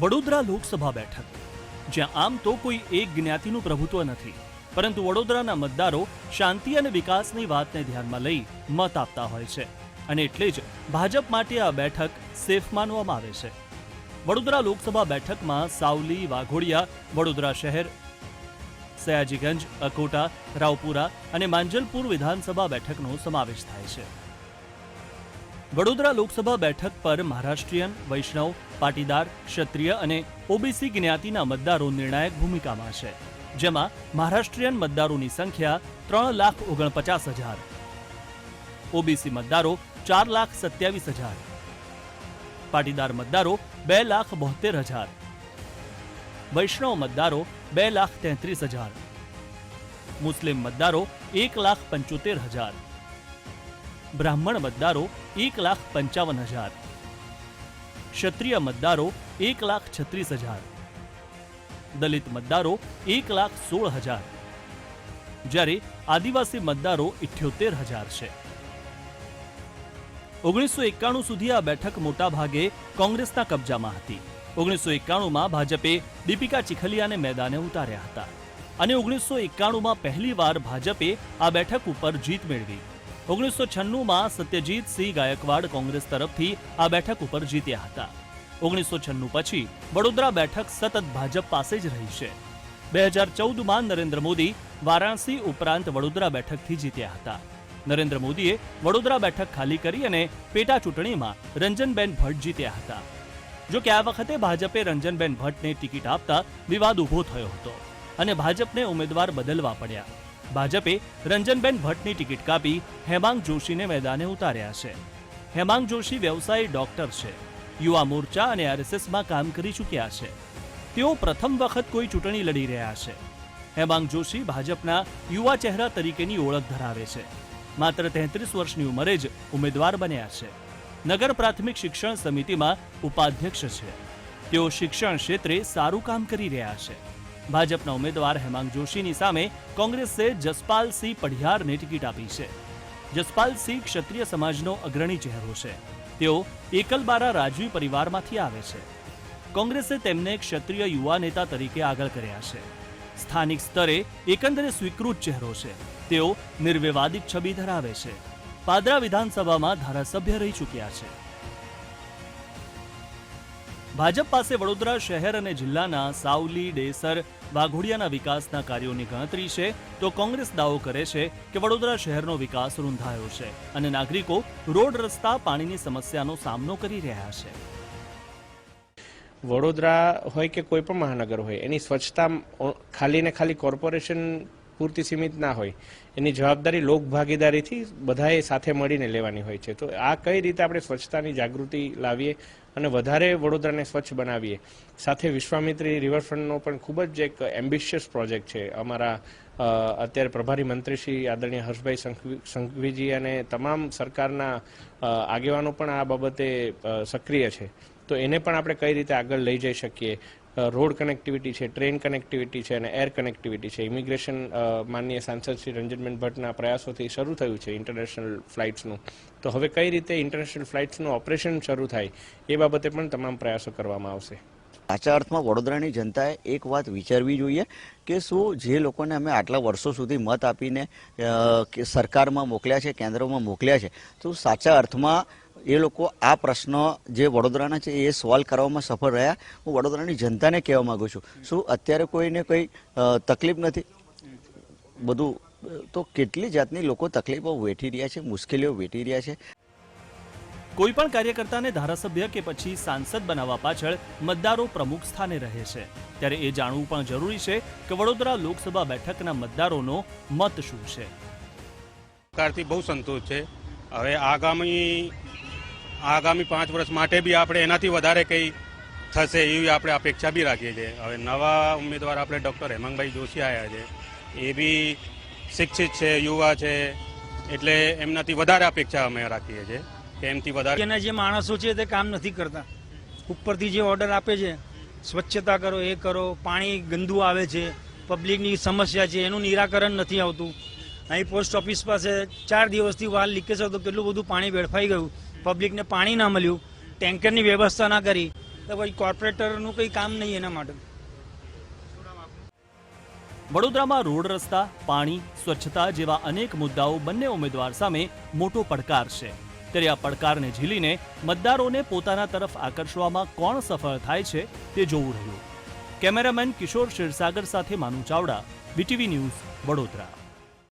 વડોદરા લોકસભા બેઠક. જ્યાં આમ તો કોઈ એક જ્ઞાતિનું પ્રભુત્વ નથી, પરંતુ વડોદરાના મતદારો શાંતિ અને વિકાસની વાતને ધ્યાનમાં લઈ મત આપતા હોય છે. અને એટલે જ ભાજપ માટે આ બેઠક સેફ માનવામાં આવે છે. વડોદરા લોકસભા બેઠકમાં સાવલી, વાઘોડિયા, વડોદરા શહેર, સયાજીગંજ, અકોટા, રાવપુરા અને માંજલપુર વિધાનસભા બેઠકનો સમાવેશ થાય છે. વડોદરા લોકસભા બેઠક પર મહારાષ્ટ્રીયન, વૈષ્ણવ, પાટીદાર, ક્ષત્રિય અને ઓબીસી જ્ઞાતિના મતદારો નિર્ણાયક ભૂમિકામાં છે, જેમાં મહારાષ્ટ્રીયન મતદારોની સંખ્યા ત્રણ લાખ ઓગણપચાસ હજાર. ઓબીસી મતદારો ચાર લાખ સત્યાવીસ હજાર. પાટીદાર મતદારો બે લાખ બોતેર હજાર. વૈષ્ણવ મતદારો બે લાખ તેત્રીસ હજાર. મુસ્લિમ મતદારો એક લાખ પંચોતેર હજાર. બ્રાહ્મણ મતદારો એક લાખ પંચાવન હજાર. ક્ષત્રિય મતદારો એક લાખ છત્રીસ હજાર. દલિત મતદારો એક લાખ સોળ હજાર. જ્યારે આદિવાસી મતદારો ઇઠ્યોતેર હજાર છે. ઓગણીસો એકાણું સુધી આ બેઠક મોટા ભાગે કોંગ્રેસના કબજામાં હતી. ઓગણીસો એકાણુંમાં ભાજપે દીપિકા ચીખલિયાને મેદાને ઉતાર્યા હતા. અને ઓગણીસો એકાણુંમાં પહેલીવાર ભાજપે આ બેઠક ઉપર જીત મેળવી. ઓગણીસો છન્નુંમાં સત્યજીત સિંહ ગાયકવાડ કોંગ્રેસ તરફથી આ બેઠક ઉપર જીત્યા હતા. ઓગણીસો છન્નું પછી વડોદરા બેઠક સતત ભાજપ પાસે જ રહી છે. બે હજાર ચૌદમાં નરેન્દ્ર મોદી વારાણસી ઉપરાંત વડોદરા બેઠકથી જીત્યા હતા. નરેન્દ્ર મોદીએ વડોદરા બેઠક ખાલી કરી અને પેટા ચૂંટણીમાં રંજનબેન ભટ્ટ જીત્યા હતા. જો કે આ વખતે ભાજપે રંજનબેન ભટ્ટને ટિકિટ આપતા વિવાદ ઊભો થયો હતો અને ભાજપને ઉમેદવાર બદલવા પડ્યા. ભાજપે રંજનબેન ભટ્ટની ટિકિટ કાપી હેમાંગ જોશીને મેદાને ઉતાર્યા છે. હેમાંગ જોશી વ્યવસાયી ડોક્ટર છે. યુવા મોરચા અને આરએસએસમાં કામ કરી ચૂક્યા છે. તેઓ પ્રથમ વખત કોઈ ચૂંટણી લડી રહ્યા છે. હેમાંગ જોશી ભાજપના યુવા ચહેરા તરીકેની ઓળખ ધરાવે છે. માત્ર તેત્રીસ વર્ષની ઉંમરે જ ઉમેદવાર બન્યા છે. નગર પ્રાથમિક શિક્ષણ સમિતિમાં ઉપાધ્યક્ષ છે. તેઓ શિક્ષણ ક્ષેત્રે સારું કામ કરી રહ્યા છે. ભાજપના ઉમેદવાર હેમાંગ જોશીની સામે કોંગ્રેસે જસપાલસિંહ પઢિયારને ટિકિટ આપી છે. જસપાલસિંહ ક્ષત્રિય સમાજનો અગ્રણી ચહેરો છે. તેઓ એકલબારા રાજવી પરિવારમાંથી આવે છે. કોંગ્રેસે તેમને ક્ષત્રિય યુવા નેતા તરીકે આગળ કર્યા છે. સ્થાનિક સ્તરે એકંદરે સ્વીકૃત ચહેરો છે. તેઓ નિર્વિવાદિત છબી ધરાવે છે. પાદરા વિધાનસભામાં ધારાસભ્ય રહી ચૂક્યા છે. ભાજપ પાસે વડોદરા શહેર અને જિલ્લાના સાવલી, ડેસર, વાઘોડિયાના વિકાસના કાર્યોની ગણતરી છે, તો કોંગ્રેસ દાવો કરે છે કે વડોદરા શહેરનો વિકાસ રૂંધાયો છે અને નાગરિકો રોડ, રસ્તા, પાણીની સમસ્યાનો સામનો કરી રહ્યા છે. વડોદરા હોય કે કોઈ પણ મહાનગર હોય, એની સ્વચ્છતા ખાલી ને ખાલી કોર્પોરેશન પૂરતી સીમિત ના હોય, એની જવાબદારી લોક ભાગીદારીથી બધાએ સાથે મળીને લેવાની હોય છે. તો આ કઈ રીતે આપણે સ્વચ્છતાની જાગૃતિ લાવીએ અને વધારે વડોદરાને સ્વચ્છ બનાવીએ. સાથે વિશ્વામિત્રી રિવરફ્રન્ટનો પણ ખૂબ જ એક એમ્બિશિયસ પ્રોજેક્ટ છે. અમારા અત્યારે પ્રભારી મંત્રી શ્રી આદરણીય હર્ષભાઈ સંઘવી- સંઘવીજી અને તમામ સરકારના આગેવાનો પણ આ બાબતે સક્રિય છે. તો એને પણ આપણે કઈ રીતે આગળ લઈ જઈ શકીએ? રોડ કનેક્ટિવિટી છે ટ્રેન કનેક્ટિવિટી છે અને એર કનેક્ટિવિટી છે. ઇમિગ્રેશન માનનીય સાંસદ શ્રી રંજનબેન ભટ્ટના પ્રયાસોથી શરૂ થયું છે ઇન્ટરનેશનલ ફ્લાઇટ્સનું તો હવે કઈ રીતે ઇન્ટરનેશનલ ફ્લાઇટ્સનું ઓપરેશન શરૂ થાય એ બાબતે પણ તમામ પ્રયાસો કરવામાં આવશે. સાચા અર્થમાં વડોદરાની જનતાએ એક વાત વિચારવી જોઈએ કે શું જે લોકોને અમે આટલા વર્ષો સુધી મત આપીને સરકારમાં મોકલ્યા છે, કેન્દ્રમાં મોકલ્યા છે, તો સાચા અર્થમાં એ લોકો આ પ્રશ્નો જે વડોદરાના છે એ સોલ્વ કરવામાં સફળ રહ્યા. હું વડોદરાની જનતાને કહેવા માંગુ છું શું અત્યારે કોઈને કોઈ તકલીફ નથી? બધું તો કેટલી જાતની લોકો તકલીફો વેઠી રહ્યા છે મુશ્કેલીઓ વેઠી રહ્યા છે? કોઈ પણ કાર્યકર્તાને ધારાસભ્ય કે પછી સાંસદ બનાવવા પાછળ મતદારો પ્રમુખ સ્થાને રહે છે. ત્યારે એ જાણવું પણ જરૂરી છે કે વડોદરા લોકસભા બેઠકના મતદારોનો મત શું છે? સરકારથી બહુ સંતોષ છે. હવે આગામી આગામી પાંચ વર્ષ માટે બી આપણે એનાથી વધારે કંઈ થશે એવી આપણે અપેક્ષા બી રાખીએ છીએ. હવે નવા ઉમેદવાર આપણે ડૉક્ટર હેમંગભાઈ જોશી આવ્યા છે. એ બી શિક્ષિત છે, યુવા છે, એટલે એમનાથી વધારે અપેક્ષા અમે રાખીએ છીએ એમથી વધારે એના જે માણસો છે તે કામ નથી કરતા. ઉપરથી જે ઓર્ડર આપે છે, સ્વચ્છતા કરો, એ કરો, પાણી ગંદુ આવે છે, પબ્લિકની સમસ્યા છે, એનું નિરાકરણ નથી આવતું. અહીં પોસ્ટ ઓફિસ પાસે ચાર દિવસથી વાલ લીકેજ હતો, કેટલું બધું પાણી વેડફાઈ ગયું. પબ્લિકને પાણી ના મળ્યું, ટેન્કરની વ્યવસ્થા ના કરી, તો પછી કોર્પોરેટરનું કંઈ કામ નહીં એના માટે. વડોદરામાં રોડ રસ્તા, પાણી, સ્વચ્છતા જેવા અનેક મુદ્દાઓ બંને ઉમેદવાર સામે મોટો પડકાર છે. ત્યારે આ પડકારને ઝીલીને મતદારોને પોતાના તરફ આકર્ષવામાં કોણ સફળ થાય છે તે જોવું રહ્યું. કેમેરામેન કિશોર ક્ષીરસાગર સાથે માનુ ચાવડા બીટીવી ન્યૂઝ, વડોદરા.